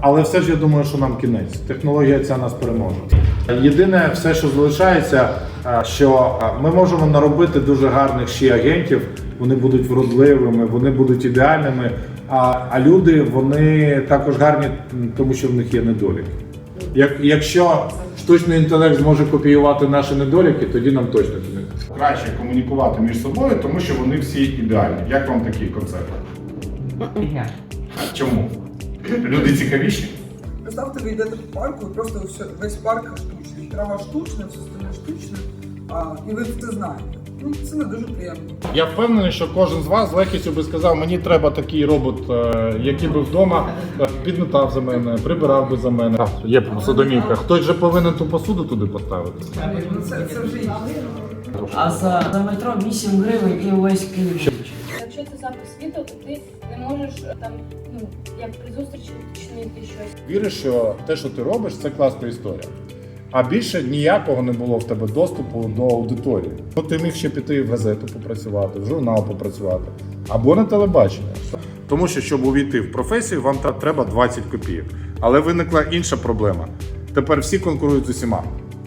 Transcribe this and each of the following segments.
але все ж я думаю, що нам кінець. Технологія ця нас переможе. Єдине, все, що залишається, що ми можемо наробити дуже гарних ще агентів. Вони будуть вродливими, вони будуть ідеальними. А, а люди вони також гарні, тому що в них є недоліки. Як, якщо штучний інтелект зможе копіювати наші недоліки, тоді нам точно кінець. Краще комунікувати між собою, тому що вони всі ідеальні. Як вам такий концепт? Чому? Люди цікавіші? Представте, ви йдете по парку, і просто все, весь парк штучний. Трава штучна, все остальне штучне, а, і ви це знаєте. Ну, це не дуже приємно. Я впевнений, що кожен з вас з легкістю би сказав, мені треба такий робот, е, який би вдома е, підметав за мене, прибирав би за мене. Є посудомійка. Хтось же повинен ту посуду туди поставити. Ну, це, це вже інше. А за, за метро 8 гривень і увесь Київ. Якщо це запис відео, то ти не можеш е, там, ну як при зустрічі уточнити щось. Віриш, що те, що ти робиш, це класна історія. А більше ніякого не було в тебе доступу до аудиторії. Ну, ти міг ще піти в газету попрацювати, в журнал попрацювати або на телебачення. Тому що, щоб увійти в професію, вам треба 20 копійок. Але виникла інша проблема. Тепер всі конкурують з усіма.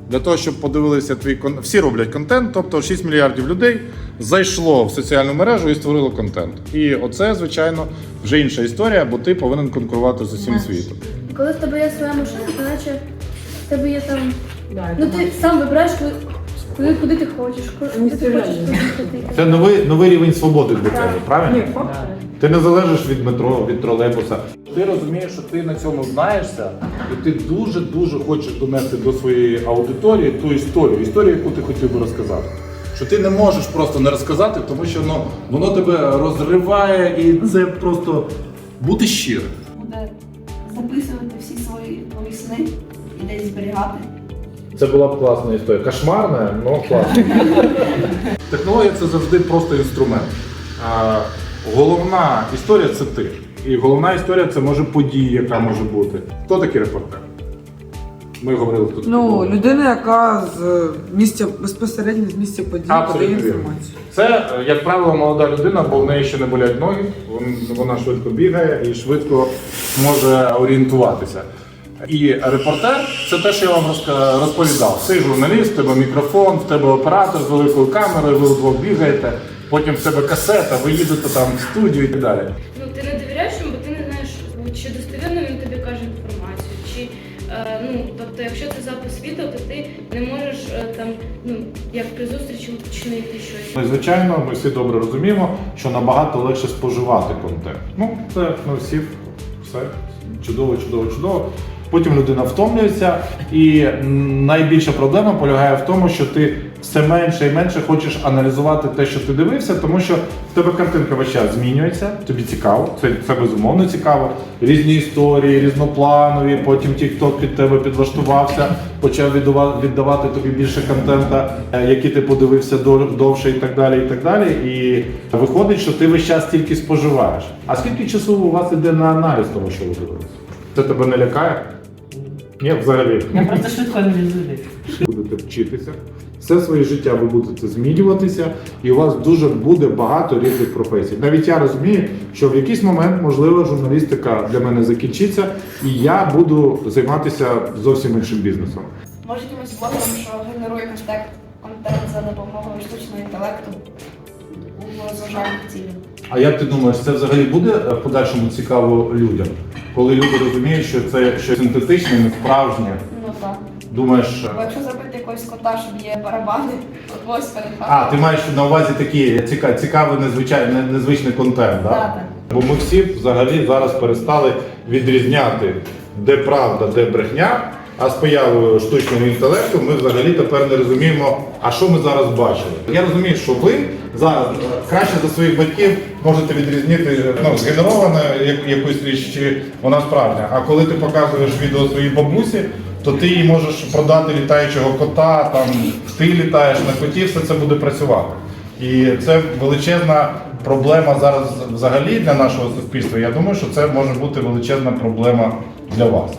Для того, щоб подивилися твій кон... всі роблять контент, тобто 6 мільярдів людей зайшло в соціальну мережу і створило контент. І оце, звичайно, вже інша історія, бо ти повинен конкурувати з усім світом. Коли в тебе є своя машина, то наче в тебе є там. Ну ти сам вибираєш, куди, куди, куди ти хочеш, куди ти хочеш поїхати. Це новий, новий рівень свободи для тебе, правильно? Ти не залежиш від метро, від тролейбуса. Ти розумієш, що ти на цьому знаєшся, і ти дуже-дуже хочеш донести до своєї аудиторії ту історію, історію, яку ти хотів би розказати. Що ти не можеш просто не розказати, тому що ну, воно тебе розриває, і це просто бути щирим. буде записувати всі свої нові сни і десь зберігати. Це була б класна історія. Кошмарна, але класна. Технологія це завжди просто інструмент. А, головна історія це ти. І головна історія це може подія, яка може бути. Хто такий репортер? Ми говорили тут. Ну, людина, яка з місця безпосередньо з місця події Абсолютно подає вірно. інформацію. Це, е, як правило, молода людина, бо в неї ще не болять ноги, вон- вона швидко бігає і швидко може орієнтуватися. І репортер це те, що я вам розка- розповідав. Ти журналіст, в тебе мікрофон, в тебе оператор з великою камерою, ви вдвох бігаєте, потім в тебе касета, ви їдете там в студію і так далі. Ну ти не чи достовірно він тобі каже інформацію, чи е, ну тобто, якщо це запис відео, то ти не можеш е, там, ну як при зустрічі уточнити щось. Ну, Звичайно, ми всі добре розуміємо, що набагато легше споживати контент. Ну, це ну, всі, все чудово, чудово, чудово. Потім людина втомлюється, і найбільша проблема полягає в тому, що ти все менше і менше хочеш аналізувати те, що ти дивився, тому що в тебе картинка весь час змінюється, тобі цікаво, це, це безумовно цікаво. Різні історії, різнопланові, потім TikTok під тебе підлаштувався, почав віддава- віддавати тобі більше контента, е, який ти подивився дов- довше і так далі. І так далі. І виходить, що ти весь час тільки споживаєш. А скільки часу у вас іде на аналіз того, що ви дивилися? Це тебе не лякає? Ні, взагалі. Я просто швидко аналізую. Будете вчитися. Все своє життя ви будете змінюватися, і у вас дуже буде багато різних професій. Навіть я розумію, що в якийсь момент, можливо, журналістика для мене закінчиться, і я буду займатися зовсім іншим бізнесом. Може якимось блогером, що генерує контент, контент за допомогою штучного інтелекту у розважальних цілях. А як ти думаєш, це взагалі буде е, в подальшому цікаво людям, коли люди розуміють, що це щось синтетичне, не справжнє? Ну так. Думаєш, Бо якщо зробити якогось кота, що б'є барабани, ось перехати. а ти маєш на увазі такий ціка- цікавий, незвичайний, незвичний контент, так? Так, так. Бо ми всі взагалі зараз перестали відрізняти, де правда, де брехня. А з появою штучного інтелекту ми взагалі тепер не розуміємо, а що ми зараз бачили. Я розумію, що ви зараз е, краще за своїх батьків можете відрізнити ну, згенероване як- якусь річ, чи вона справжня. А коли ти показуєш відео своїй бабусі, то ти їй можеш продати літаючого кота, там ти літаєш на коті, все це буде працювати. І це величезна проблема зараз взагалі для нашого суспільства. Я думаю, що це може бути величезна проблема для вас.